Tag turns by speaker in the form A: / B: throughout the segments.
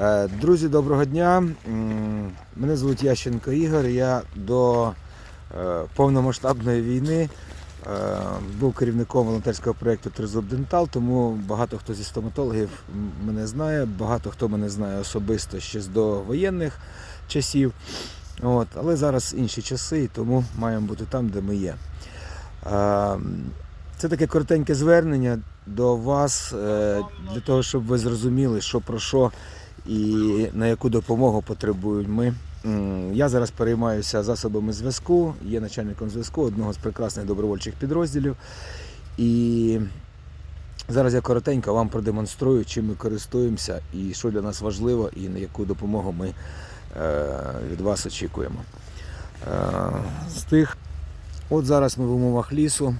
A: Е, Друзі, доброго дня. Мене звуть Ященко Ігор. Я до е, повномасштабної війни е, був керівником волонтерського проєкту Тризуб Дентал, тому багато хто зі стоматологів мене знає, багато хто мене знає особисто ще з довоєнних часів. От, але зараз інші часи, і тому маємо бути там, де ми є. Це таке коротеньке звернення до вас для того, щоб ви зрозуміли, що про що і на яку допомогу потребують ми. Я зараз переймаюся засобами зв'язку, є начальником зв'язку одного з прекрасних добровольчих підрозділів. І зараз я коротенько вам продемонструю, чим ми користуємося і що для нас важливо, і на яку допомогу ми е, від вас очікуємо. Е, З тих, от зараз ми в умовах лісу.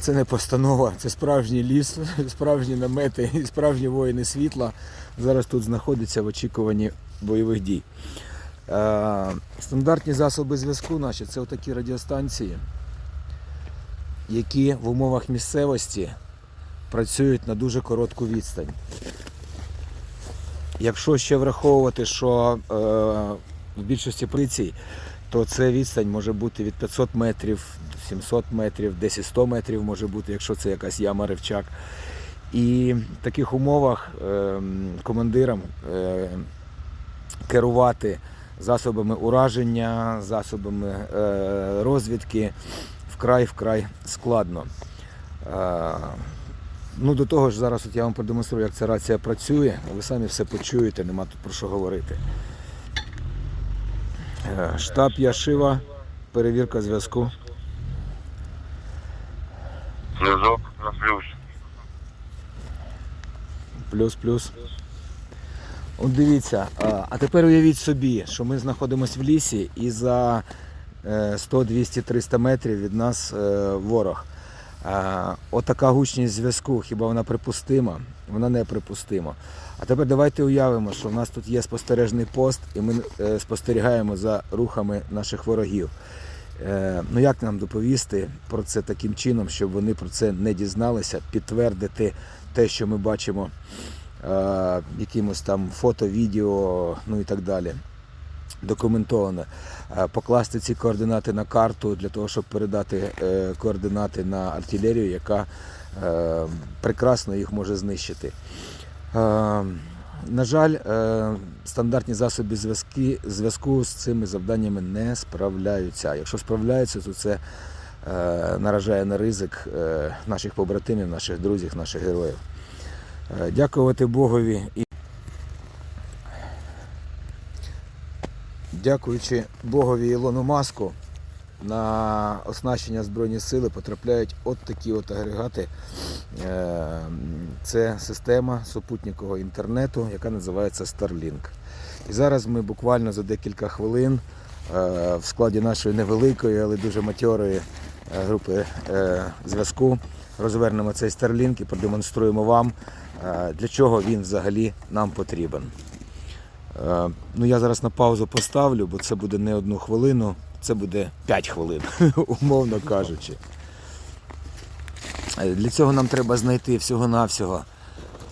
A: Це не постанова, це справжній ліс, справжні намети і справжні воїни світла. Зараз тут знаходяться в очікуванні бойових дій. Е, стандартні засоби зв'язку наші це отакі радіостанції, які в умовах місцевості працюють на дуже коротку відстань. Якщо ще враховувати, що е, в більшості поліцій, то це відстань може бути від 500 метрів, 700 метрів, десь і 100 метрів може бути, якщо це якась яма ривчак. І в таких умовах е, командирам е, керувати засобами ураження, засобами е, розвідки вкрай-вкрай складно. Е, ну, до того ж, зараз от я вам продемонструю, як ця рація працює, ви самі все почуєте, нема тут про що говорити. Е, Штаб Яшива, перевірка зв'язку.
B: Зв'язок на плюс.
A: Плюс-плюс. От дивіться, а тепер уявіть собі, що ми знаходимося в лісі і за е, 100, 200, 300 метрів від нас е, ворог. Отака гучність зв'язку, хіба вона припустима? Вона не припустима. А тепер давайте уявимо, що в нас тут є спостережний пост, і ми е, спостерігаємо за рухами наших ворогів. Е, Ну як нам доповісти про це таким чином, щоб вони про це не дізналися, підтвердити те, що ми бачимо якимось там фото, відео, ну і так далі. Документовано. Е, Покласти ці координати на карту для того, щоб передати е, координати на артилерію, яка е, прекрасно їх може знищити. На жаль, стандартні засоби зв'язку з цими завданнями не справляються. Якщо справляються, то це наражає на ризик наших побратимів, наших друзів, наших героїв. Дякувати Богові дякуючи Богові Ілону Маску, на оснащення Збройні сили потрапляють от такі от агрегати. Е, Це система супутникового інтернету, яка називається Starlink. І зараз ми буквально за декілька хвилин е, в складі нашої невеликої, але дуже матьорої е, групи зв'язку розвернемо цей Starlink і продемонструємо вам, для чого він взагалі нам потрібен. Е, Ну, я зараз на паузу поставлю, бо це буде не одну хвилину, це буде 5 хвилин, умовно кажучи. Е, Для цього нам треба знайти всього-навсього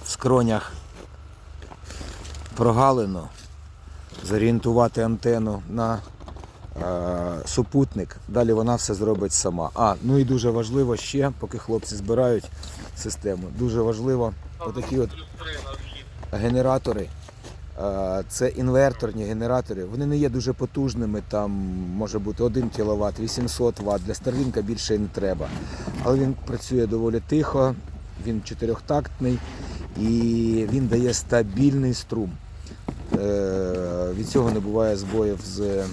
A: в скронях прогалину, зорієнтувати антенну на е, супутник. Далі вона все зробить сама. А, ну і дуже важливо ще, поки хлопці збирають систему, дуже важливо отакі от генератори. Це інверторні генератори. Вони не є дуже потужними, там може бути 1 кВт, 800 Вт. Для Starlink більше не треба. Але він працює доволі тихо, він чотирьохтактний і він дає стабільний струм. Е, Від цього не буває збоїв з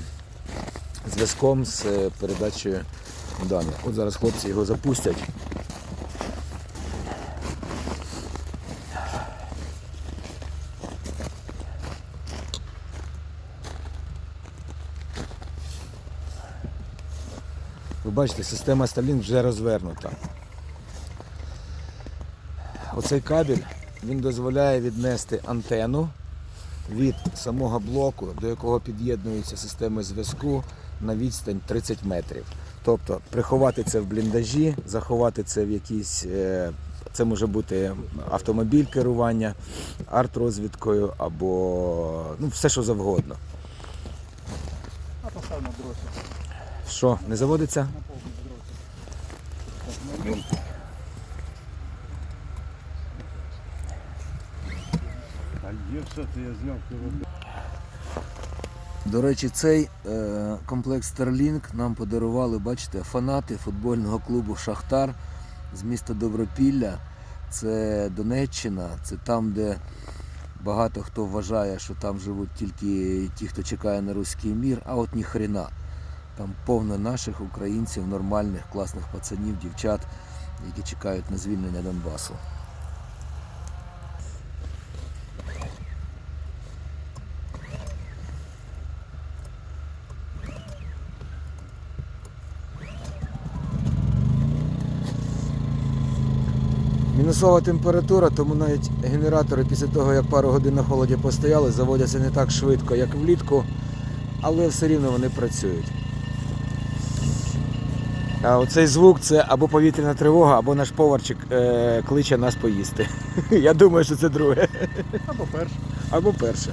A: зв'язком, з передачею даних. От зараз хлопці його запустять. Ви бачите, система Starlink вже розвернута. Оцей кабель він дозволяє віднести антенну від самого блоку, до якого під'єднується система зв'язку на відстань 30 метрів. Тобто приховати це в бліндажі, заховати це в якійсь е, Це може бути автомобіль керування, арт-розвідкою або ну, все, що завгодно.
C: А постав на дроті.
A: Що, не заводиться? До речі, цей е, комплекс Starlink нам подарували, бачите, фанати футбольного клубу Шахтар з міста Добропілля. Це Донеччина, це там, де багато хто вважає, що там живуть тільки ті, хто чекає на руський мір, а от ніхрена. Там повно наших українців, нормальних, класних пацанів, дівчат, які чекають на звільнення Донбасу. Мінусова температура, тому навіть генератори після того, як пару годин на холоді постояли, заводяться не так швидко, як влітку, але все рівно вони працюють. А оцей звук це або повітряна тривога, або наш поварчик е, кличе нас поїсти. Я думаю, що це друге.
C: Або перший.
A: Або перше.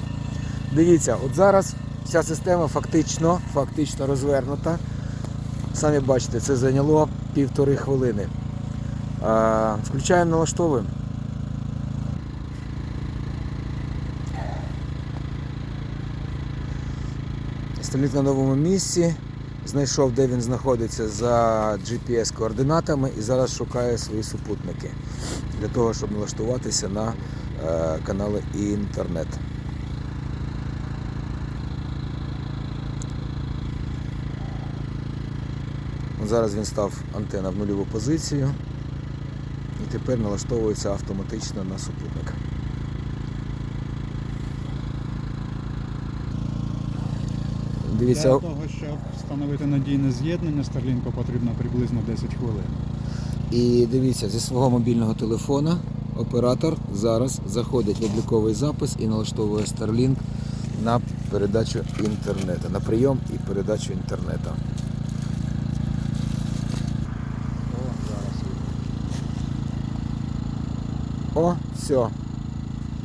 A: Дивіться, от зараз вся система фактично, фактично розвернута. Самі бачите, це зайняло півтори хвилини. А, включаємо, налаштовуємо. Століт на новому місці. Знайшов, де він знаходиться за GPS-координатами і зараз шукає свої супутники для того, щоб налаштуватися на е, канали інтернет. Зараз він став антенна в нульову позицію і тепер налаштовується автоматично на супутник. Дивіться,
C: Для того, щоб встановити надійне з'єднання, Starlink потрібно приблизно 10 хвилин.
A: І дивіться, зі свого мобільного телефона оператор зараз заходить в обліковий запис і налаштовує Starlink на передачу інтернету, на прийом і передачу інтернету.
C: О,
A: все.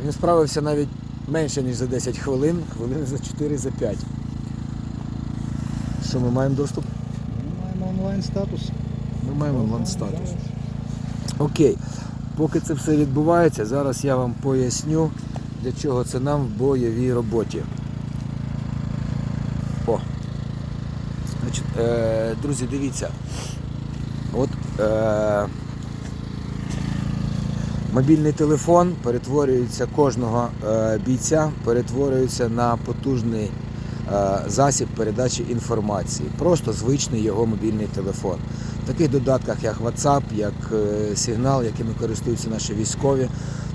A: Він справився навіть менше, ніж за 10 хвилин, хвилин за 4 за 5. Що ми маємо доступ?
C: Ми маємо онлайн статус.
A: Ми маємо онлайн статус. Окей. Поки це все відбувається, зараз я вам поясню, для чого це нам в бойовій роботі. О. Значить, е, друзі, дивіться. От е, мобільний телефон перетворюється кожного е, бійця, перетворюється на потужний засіб передачі інформації. Просто звичний його мобільний телефон. В таких додатках, як WhatsApp, як е, сигнал, якими користуються наші військові,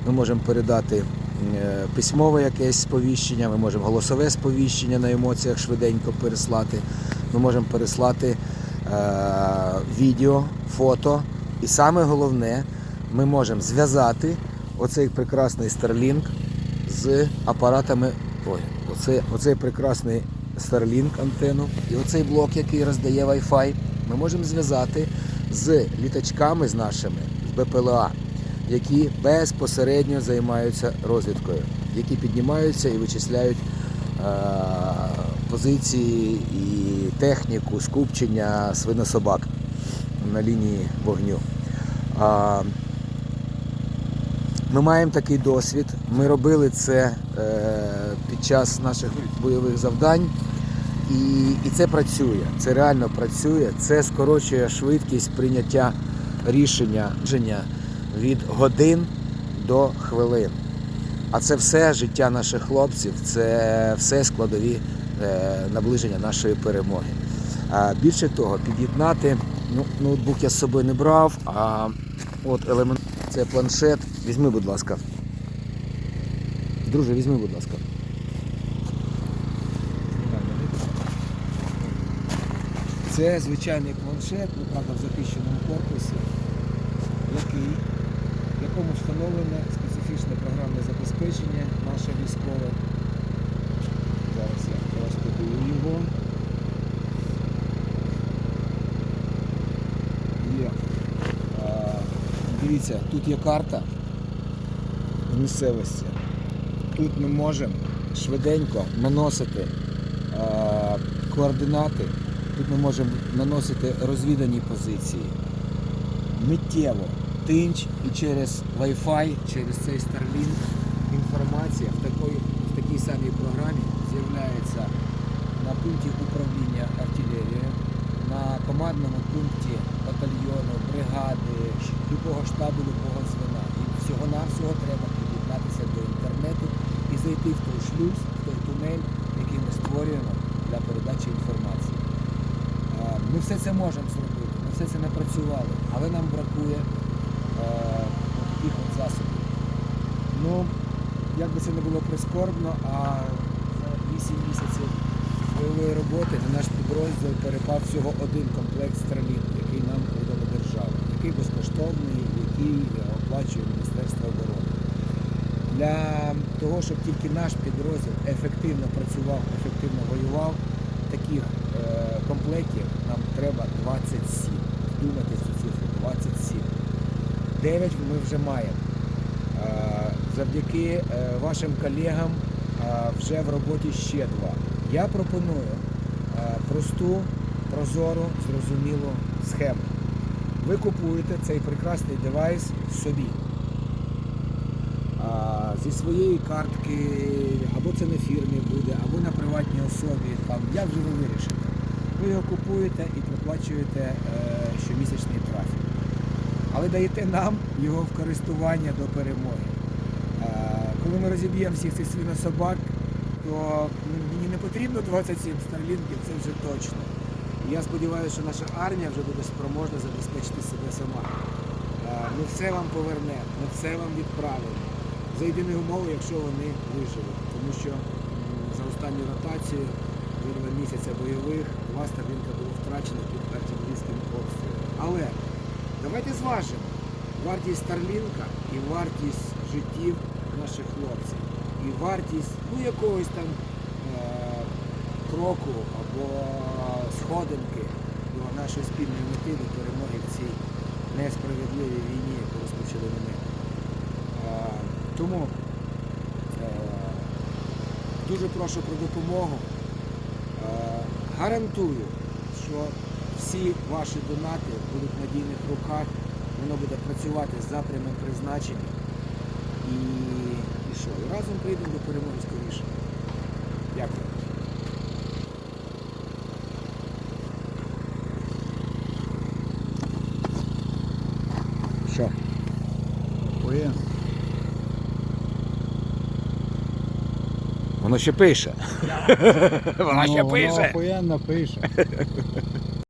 A: ми можемо передати е, письмове якесь сповіщення, ми можемо голосове сповіщення на емоціях швиденько переслати, ми можемо переслати е, відео, фото. І саме головне, ми можемо зв'язати оцей прекрасний Starlink з апаратами. Ой, оце, оцей прекрасний Starlink антенну і оцей блок, який роздає Wi-Fi, ми можемо зв'язати з літачками з нашими, з БПЛА, які безпосередньо займаються розвідкою, які піднімаються і вичисляють е, позиції і техніку скупчення свинособак на лінії вогню. Ми маємо такий досвід. Ми робили це е, під час наших бойових завдань. І, і це працює. Це реально працює. Це скорочує швидкість прийняття рішення рішення від годин до хвилин. А це все життя наших хлопців, це все складові е, наближення нашої перемоги. А більше того, під'єднати, ну, ноутбук я з собою не брав, а от елемент це планшет. Візьми, будь ласка. Друже, візьми, будь ласка. Це звичайний планшет, ну, правда, в захищеному корпусі, який, в якому встановлене специфічне програмне забезпечення наше військове. Зараз я розпакую його. Є а, Дивіться, тут є карта місцевості. Тут ми можемо швиденько наносити е, координати, тут ми можемо наносити розвідані позиції. Миттєво, тинч і через Wi-Fi, через цей Starlink щ- любого звена. І всього-навсього треба під'єднатися до інтернету і зайти в той шлюз, в той тунель, який ми створюємо для передачі інформації. Ми все це можемо зробити, ми все це напрацювали, але нам бракує таких от засобів. Ну, як би це не було прискорбно, а за 8 місяців бойової роботи на наш підрозділ перепав всього один комплект Starlink, який нам видала держава, який безкоштовний, який е, оплачує Міністерство оборони. Для того, щоб тільки наш підрозділ ефективно працював, ефективно воював, таких е, комплектів нам треба 27. Вдумайтесь цю цифру 27. 9 ми вже маємо. Е, Завдяки вашим колегам вже в роботі ще два. Я пропоную просту, прозору, зрозумілу схему. Ви купуєте цей прекрасний девайс собі. А, Зі своєї картки, або це на фірмі буде, або на приватній особі, там, як вже ви вирішите. Ви його купуєте і проплачуєте е, щомісячний трафік. Але даєте нам його в користування до перемоги. Е, коли ми розіб'ємо всіх цих свинособак, то мені не потрібно 27 старлінків, це вже точно. Я сподіваюся, що наша армія вже буде спроможна забезпечити себе сама. Е, Ми все вам повернемо, ми все вам відправимо. За єдиною умовою, якщо вони виживуть. Тому що за останню ротацію за місяця бойових два старлінка було втрачено під артилерійським обстрілом. Але давайте зважимо вартість Старлінка і вартість життів наших хлопців. І вартість ну, якогось там е- кроку або сходинки до нашої спільної мети, до перемоги в цій несправедливій війні, яку розпочали вони. Тому е, дуже прошу про допомогу. Е, гарантую, що всі ваші донати будуть в надійних руках, воно буде працювати за прямим призначенням. І, і що? І разом прийдемо до перемоги скоріше. Дякую. Воно ще пише. Воно ще
C: Ну,
A: пише.
C: Охуєнно пише.